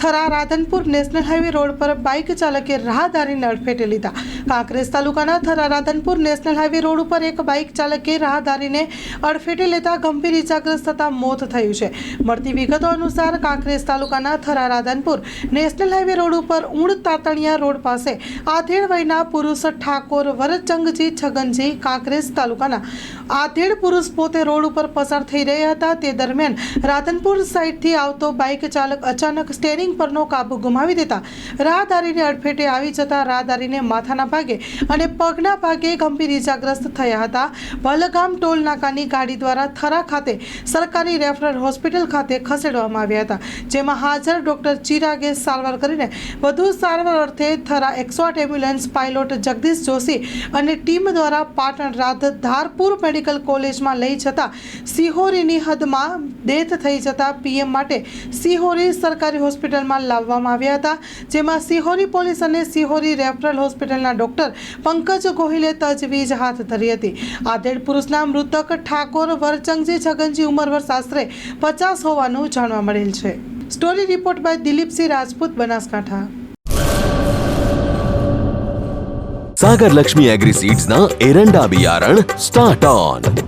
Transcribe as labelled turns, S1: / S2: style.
S1: Thara Radhanpur national highway road પર bike ચાલકે રાહદારીને અડફેટે લીધા. કાંકરેજ તાલુકાના Thara Radhanpur national highway road ઉપર એક બાઇક ચાલકે રાહદારીને અડફેટે લેતા ગંભીર ઇજાગ્રસ્ત થતા મોત થયું છે. મળતી વિગતો અનુસાર કાંકરેજ તાલુકાના Thara Radhanpur national highway road ઉપર ઊંડ તાતણિયા રોડ પાસે આધેડ વયના પુરુષ ઠાકોર વરચંગજી છગનજી કાંકરેજ તાલુકાના આધેડ પુરુષ પોતે રોડ ઉપર પસાર થઈ રહ્યા હતા. તે દરમિયાન રાધનપુર સાઈડથી આવતો બાઇક ચાલક અચાનક સ્ટેરિંગ પરનો કાબુ ગુમાવી દેતા રાહદારીને અડફેટે આવી જતા રાહદારીને માથાના ભાગે અને પગના ભાગે ગંભીર ઇજાગ્રસ્ત થયા હતા. વલગામ ટોલ નાકાની ગાડી દ્વારા થરા ખાતે સરકારી રેફરલ હોસ્પિટલ ખાતે ખસેડવામાં આવ્યા હતા, જેમાં હાજર ડોક્ટર ચિરાગે સારવાર કરીને વધુ સારવાર અર્થે થરા એકસો આઠ એમ્બ્યુલન્સ પાયલોટ જગદીશ જોશી અને ટીમ દ્વારા પાટણ રાધ ધારપુર મેડિકલ કોલેજમાં લઈ જતા સિહોરીની હદમાં ડેથ થઈ જતા પીએમ માટે સિહોરી સરકારી હોસ્પિટલમાં લાવવામાં આવ્યા હતા, જેમાં સિહોરી પોલીસ અને સિહોરી રેફરલ હોસ્પિટલના ડોક્ટર પંકજ ગોહિલે તજવીજ હાથ ધરી હતી. આધેડ પુરુષના મૃતક ઠાકોર વરચંગજી છગનજી ઉંમરવર સાસરે પચાસ હોવાનું જાણવા મળેલ છે. Story report by Dilipsinh Rajput, Banaskantha.
S2: Sagar Lakshmi agri
S3: સીડ્સના એરંડા બિયારણ સ્ટાર્ટ ઓન.